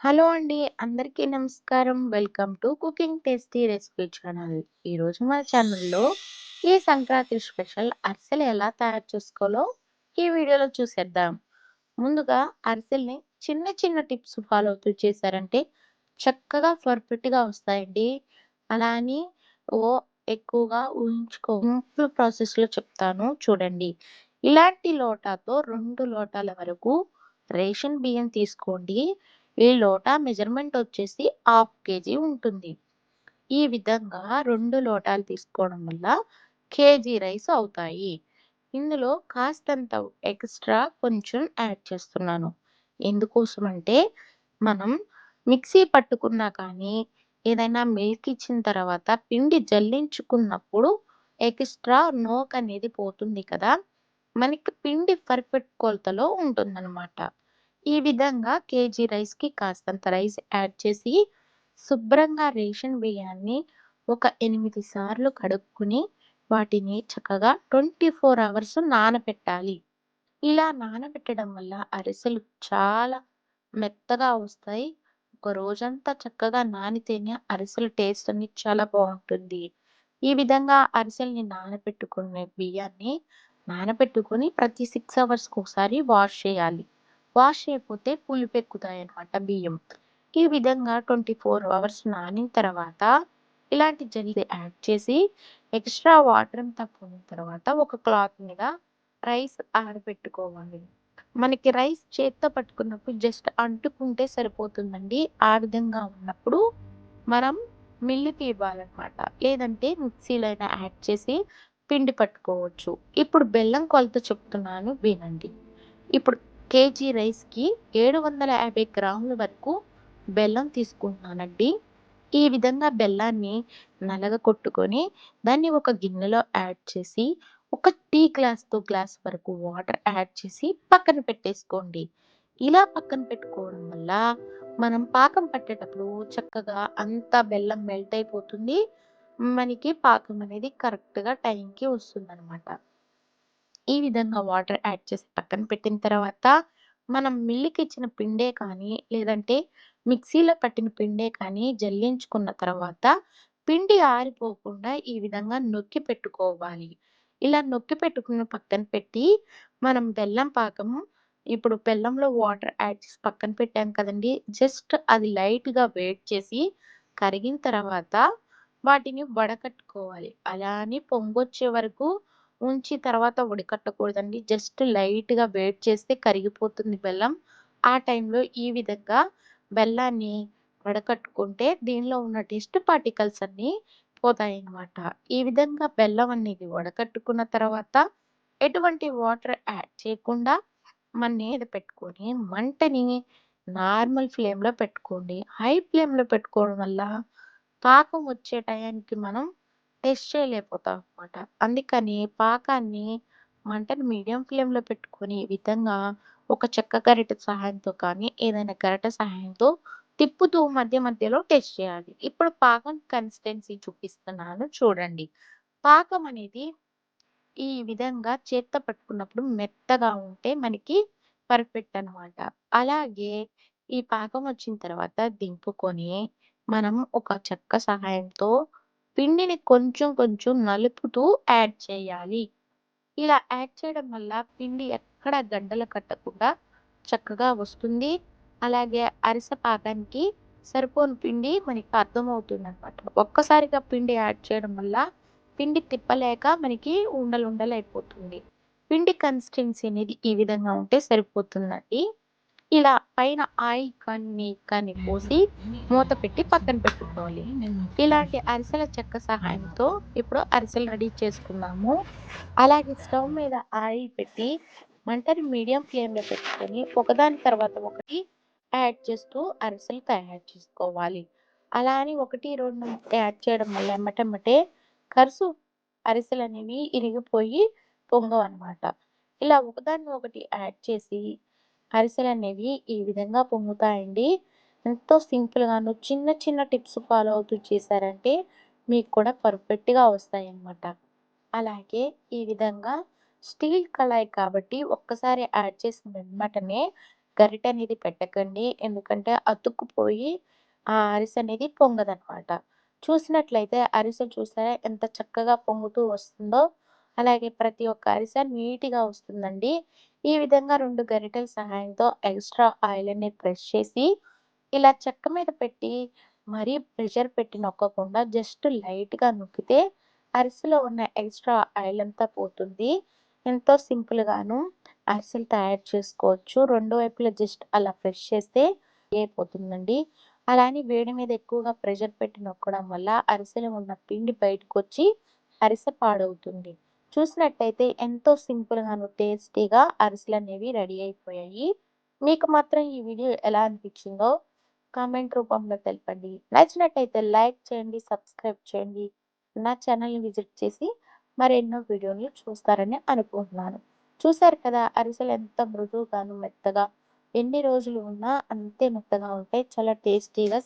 Hello అండి. అందరికీ నమస్కారం. Welcome to cooking tasty recipe channel. ఈరోజు మన ఛానల్‌లో ఈ సంక్రాంతి స్పెషల్ అరిసెలు ఎలా తయారు చేసుకోవాలో ఈ వీడియోలో చూసేద్దాం. ముందుగా అరిసెల్ని చిన్న చిన్న టిప్స్ ఫాలో అవుతూ చేశారంటే చక్కగా పర్ఫెక్ట్‌గా వస్తాయండి. అలా అని ఓ ఎక్కువగా ఊహించుకో ప్రాసెస్‌లో చెప్తాను చూడండి. ఇలాంటి లోటాతో రెండు లోటాల వరకు రేషన్ బియ్యం తీసుకోండి. ఈ లోటా మెజర్‌మెంట్ వచ్చేసి హాఫ్ కేజీ ఉంటుంది. ఈ విధంగా రెండు లోటాలు తీసుకోవడం వల్ల కేజీ రైస్ అవుతాయి. ఇందులో కాస్తంత ఎక్స్‌ట్రా కొంచెం యాడ్ చేస్తున్నాను. ఎందుకోసం అంటే మనం మిక్సీ పట్టుకున్నా కానీ, ఏదైనా మిల్క్ ఇచ్చిన తర్వాత పిండి జల్లించుకున్నప్పుడు ఎక్స్‌ట్రా నోక్ అనేది పోతుంది కదా! మనకి పిండి పర్ఫెక్ట్ కొలతలో ఉంటుందన్నమాట. ఈ విధంగా కేజీ రైస్‌కి కాస్తంత రైస్ యాడ్ చేసి, శుభ్రంగా రేషన్ బియ్యాన్ని ఒక ఎనిమిది సార్లు కడుక్కుని వాటిని చక్కగా 24 అవర్స్ నానబెట్టాలి. ఇలా నానబెట్టడం వల్ల అరిసెలు చాలా మెత్తగా వస్తాయి. ఒక రోజంతా చక్కగా నానితేనే అరిసెల టేస్ట్ అనేది చాలా బాగుంటుంది ఈ విధంగా అరిసెల్ని నానబెట్టుకునే బియ్యాన్ని నానబెట్టుకొని ప్రతి సిక్స్ అవర్స్‌కి ఒకసారి వాష్ చేయాలి. వాష్ అయిపోతే చేయకపోతే పులుపెక్కుతాయన్నమాట బియ్యం. ఈ విధంగా 24 అవర్స్ నానిన తర్వాత ఇలాంటి జల్లి యాడ్ చేసి ఎక్స్‌ట్రా వాటర్ అంతా పోయిన తర్వాత ఒక క్లాత్ మీద రైస్ ఆరబెట్టుకోవాలి. మనకి రైస్ చేత్తో పట్టుకున్నప్పుడు జస్ట్ అంటుకుంటే సరిపోతుందండి. ఆ విధంగా ఉన్నప్పుడు మనం మిల్లుకి ఇవ్వాలన్నమాట. లేదంటే మిక్సీలో యాడ్ చేసి పిండి పట్టుకోవచ్చు. ఇప్పుడు బెల్లం కొలత చెప్తున్నాను వినండి. ఇప్పుడు కేజీ రైస్‌కి 750 గ్రాముల వరకు బెల్లం తీసుకుంటున్నానండి. ఈ విధంగా బెల్లాన్ని నలగకొట్టుకొని, దాన్ని ఒక గిన్నెలో యాడ్ చేసి, ఒక టీ గ్లాస్‌తో గ్లాస్ వరకు వాటర్ యాడ్ చేసి పక్కన పెట్టేసుకోండి. ఇలా పక్కన పెట్టుకోవడం వల్ల మనం పాకం పట్టేటప్పుడు చక్కగా అంతా బెల్లం మెల్ట్ అయిపోతుంది. మనకి పాకం అనేది కరెక్ట్‌గా టైంకి వస్తుందన్నమాట. ఈ విధంగా వాటర్ యాడ్ చేసి పక్కన పెట్టిన తర్వాత, మనం మిల్లుకి ఇచ్చిన పిండే కానీ, లేదంటే మిక్సీలో పట్టిన పిండే కానీ జల్లించుకున్న తర్వాత, పిండి ఆరిపోకుండా ఈ విధంగా నొక్కి పెట్టుకోవాలి. ఇలా నొక్కి పెట్టుకుని పక్కన పెట్టి, మనం బెల్లం పాకం ఇప్పుడు బెల్లంలో వాటర్ యాడ్ చేసి పక్కన పెట్టాం కదండీ! జస్ట్ అది లైట్‌గా వేట్ చేసి, కరిగిన తర్వాత వాటిని వడకట్టుకోవాలి. అలా అని పొంగొచ్చే వరకు ఉంచి తర్వాత వడకట్టకూడదండి. జస్ట్ లైట్‌గా వేడి చేస్తే కరిగిపోతుంది బెల్లం. ఆ టైంలో ఈ విధంగా బెల్లాన్ని వడకట్టుకుంటే దీనిలో ఉన్న డస్ట్ పార్టికల్స్ అన్నీ పోతాయన్నమాట. ఈ విధంగా బెల్లం అనేది వడకట్టుకున్న తర్వాత, ఎటువంటి వాటర్ యాడ్ చేయకుండా మన మీద పెట్టుకొని మంటని నార్మల్ ఫ్లేమ్‌లో పెట్టుకోండి. హై ఫ్లేమ్‌లో పెట్టుకోవడం వల్ల పాకం వచ్చే టయానికి మనం టెస్ట్ చేయలేకపోతాం అనమాట అందుకని పాకాన్ని మంటను మీడియం ఫ్లేమ్‌లో పెట్టుకొని ఈ విధంగా ఒక చెక్క గరిటె సహాయంతో కానీ, ఏదైనా గరిటె సహాయంతో తిప్పుతూ మధ్య మధ్యలో టెస్ట్ చేయాలి. ఇప్పుడు పాకం కన్సిస్టెన్సీ చూపిస్తున్నాను చూడండి. పాకం అనేది ఈ విధంగా చేత్తో పట్టుకున్నప్పుడు మెత్తగా ఉంటే మనకి పర్ఫెక్ట్ అనమాట అలాగే ఈ పాకం వచ్చిన తర్వాత దింపుకొని, మనం ఒక చెక్క సహాయంతో పిండిని కొంచెం కొంచెం నలుపుతూ యాడ్ చేయాలి. ఇలా యాడ్ చేయడం వల్ల పిండి ఎక్కడ గడ్డలు కట్టకుండా చక్కగా వస్తుంది. అలాగే అరిసె పాకానికి సరిపోని పిండి మనకి అర్థమవుతుందన్నమాట. ఒక్కసారిగా పిండి యాడ్ చేయడం వల్ల పిండి తిప్పలేక మనకి ఉండలు ఉండలు అయిపోతుంది. పిండి కన్సిస్టెన్సీ అనేది ఈ విధంగా ఉంటే సరిపోతుందండి. ఇలా పైన ఆయిల్ కానీ, నెయ్యి పోసి మూత పెట్టి పక్కన పెట్టుకోవాలి. ఇలాంటి అరిసెల చెక్క సహాయంతో ఇప్పుడు అరిసెలు రెడీ చేసుకున్నాము అలాగే స్టవ్ మీద ఆయిల్ పెట్టి మంటని మీడియం ఫ్లేమ్‌లో పెట్టుకొని, ఒకదాని తర్వాత ఒకటి యాడ్ చేస్తూ అరిసెలు తయారు చేసుకోవాలి. అలా అని 1, 2 యాడ్ చేయడం వల్ల ఎమ్మటెమ్మటే కరుసు అరిసెలనేవి ఇరిగిపోయి పొంగవన్నమాట. ఇలా ఒకదాన్ని ఒకటి యాడ్ చేసి అరిసెలు అనేవి ఈ విధంగా పొంగుతాయండి. ఎంతో సింపుల్‌గాను చిన్న చిన్న టిప్స్ ఫాలో అవుతూ చేశారంటే మీకు కూడా పర్ఫెక్ట్‌గా వస్తాయన్నమాట. అలాగే ఈ విధంగా స్టీల్ కళాయి కాబట్టి ఒక్కసారి యాడ్ చేసిన వెంటనే గరిటె అనేది పెట్టకండి. ఎందుకంటే అతుక్కుపోయి ఆ అరిసె అనేది పొంగదనమాట. చూసినట్లయితే అరిసె చూసారా ఎంత చక్కగా పొంగుతూ వస్తుందో, అలాగే ప్రతి ఒక్క అరిసె నీట్‌గా వస్తుందండి. ఈ విధంగా రెండు గరిటెల సహాయంతో ఎక్స్‌ట్రా ఆయిల్ అనేది ప్రెస్ చేసి, ఇలా చెక్క మీద పెట్టి మరీ ప్రెషర్ పెట్టి నొక్కకుండా జస్ట్ లైట్‌గా నొక్కితే అరిసెలో ఉన్న ఎక్స్‌ట్రా ఆయిల్ అంతా పోతుంది. ఎంతో సింపుల్‌గాను అరిసెలు తయారు చేసుకోవచ్చు. రెండు వైపులా జస్ట్ అలా ప్రెస్ చేస్తే అయిపోతుందండి. అలా అని వేడి మీద ఎక్కువగా ప్రెషర్ పెట్టి నొక్కడం వల్ల అరిసెలో ఉన్న పిండి బయటకొచ్చి అరిసె పాడవుతుంది. చూసినట్టయితే ఎంతో సింపుల్‌గాను, టేస్టీగా అరిసెలు అనేవి రెడీ అయిపోయాయి. మీకు మాత్రం ఈ వీడియో ఎలా అనిపించిందో కామెంట్ రూపంలో తెలపండి. నచ్చినట్టయితే లైక్ చేయండి, సబ్స్క్రైబ్ చేయండి. నా ఛానల్‌ని విజిట్ చేసి మరెన్నో వీడియోలు చూస్తారని అనుకుంటున్నాను. చూసారు కదా అరిసెలు ఎంత మృదువుగాను, మెత్తగా ఎన్ని రోజులు ఉన్నా అంతే మెత్తగా ఉంటాయి. చాలా టేస్టీగా